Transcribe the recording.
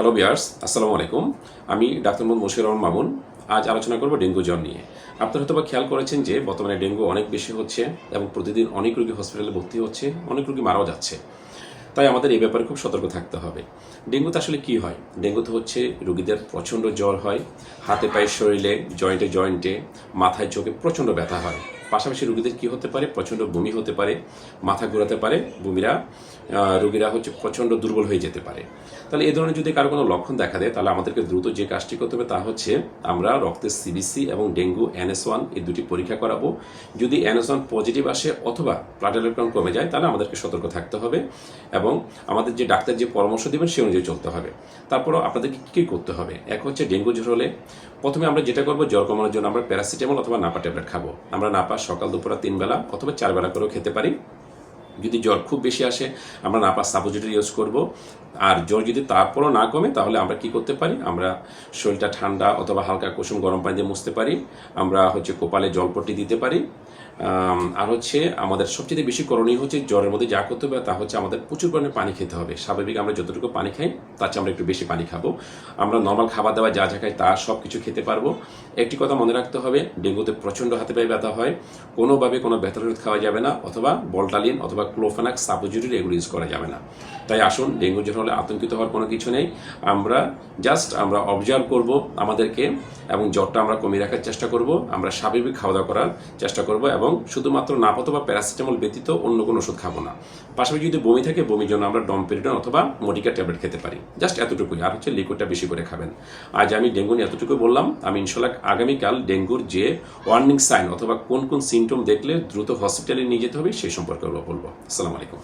Hello বিয়ার্স আসসালামু আলাইকুম আমি ডাক্তার মোহাম্মদ মশির রহমান মামুন আজ আলোচনা করব ডেঙ্গু জ্বর নিয়ে। আপনারা হয়তো বা খেয়াল করেছেন যে বর্তমানে ডেঙ্গু অনেক বেশি হচ্ছে এবং প্রতিদিন অনেক রোগী হসপিটালে ভর্তি হচ্ছে, অনেক রোগী মারাও যাচ্ছে। তাই আমাদের এই ব্যাপারে খুব সতর্ক থাকতে হবে। ডেঙ্গুতে আসলে কি হয়? ডেঙ্গুতে হচ্ছে রোগীদের প্রচণ্ড জ্বর হয়, হাতে পায়ে শরীরে জয়েন্টে জয়েন্টে মাথায় চোখে প্রচণ্ড ব্যথা হয়। পাশাপাশি রোগীদের কি হতে পারে? প্রচণ্ড বমি হতে পারে, মাথা ঘোরাতে পারে, বমিরা রোগীরা হচ্ছে প্রচণ্ড দুর্বল হয়ে যেতে পারে। তাহলে এই ধরনের যদি কারও কোনো লক্ষণ দেখা দেয়, তাহলে আমাদেরকে দ্রুত যে কাজটি করতে হবে তা হচ্ছে আমরা রক্তের সিবিসি এবং ডেঙ্গু এনএস ওয়ান এই দুটি পরীক্ষা করাবো। যদি এনএস ওয়ান পজিটিভ আসে অথবা প্লাটেলের কমে যায়, তাহলে আমাদেরকে সতর্ক থাকতে হবে এবং আমাদের যে ডাক্তার যে পরামর্শ দেবেন, সে অনুযায়ী চলতে হবে। তারপরও আপনাদেরকে কী কী করতে হবে? এক হচ্ছে ডেঙ্গু জ্বর হলে প্রথমে আমরা যেটা করব, জ্বর কমানোর জন্য আমরা প্যারাসিটামল অথবা নাপা ট্যাবলেট খাব। আমরা নাপা সকাল দুপুর তিন বেলা অথবা চার বেলা করেও খেতে পারি। যদি জ্বর খুব বেশি আসে, আমরা নাপা সাপোজিটরি ইউজ করব। আর জ্বর যদি তারপরও না কমে, তাহলে আমরা কি করতে পারি? আমরা শরীরটা ঠান্ডা অথবা হালকা কুসুম গরম পানি দিয়ে মুছতে পারি। আমরা হচ্ছে কপালে জলপট্টি দিতে পারি। আর হচ্ছে আমাদের সবচেয়ে বেশি করণীয় হচ্ছে জ্বরের মধ্যে যা করতে হবে, তা হচ্ছে আমাদের প্রচুর পরিমাণে পানি খেতে হবে। স্বাভাবিক আমরা যতটুকু পানি খাই, তার চেয়ে আমরা একটু বেশি পানি খাব। আমরা নর্মাল খাবার দাবার যা যা খাই, তা সব কিছু খেতে পারব। একটি কথা মনে রাখতে হবে, ডেঙ্গুতে প্রচণ্ড হাতে পায়ে ব্যথা হয়। কোনোভাবে কোনো ওষুধ খাওয়া যাবে না, অথবা বলটালিন অথবা ক্লোফেনাক সাপোজিটির এগুলো ইউজ করা যাবে না। তাই আসুন, ডেঙ্গু জ্বর হলে আতঙ্কিত হওয়ার কোনো কিছু নেই। আমরা জাস্ট আমরা অবজার্ভ করব আমাদেরকে এবং জ্বরটা আমরা কমিয়ে রাখার চেষ্টা করব। আমরা স্বাভাবিক খাওয়া দাওয়া করার চেষ্টা করব এবং শুধুমাত্র নাপত বা প্যারাসিটামল ব্যতীত অন্য কোনো ওষুধ খাব না। পাশাপাশি যদি বমি থাকে, বমির জন্য আমরা ডমপেরিডন অথবা মোডিকা ট্যাবলেট খেতে পারি। জাস্ট এতটুকুই। আর হচ্ছে লিকুইডটা বেশি করে খাবেন। আজ আমি ডেঙ্গু নিয়ে এতটুকু বললাম। আমি ইনশাল্লাহ আগামীকাল ডেঙ্গুর যে ওয়ার্নিং সাইন অথবা কোন কোন সিমটম দেখলে দ্রুত হসপিটালে নিয়ে যেতে হবে, সেই সম্পর্কে বলব। আসসালামু আলাইকুম।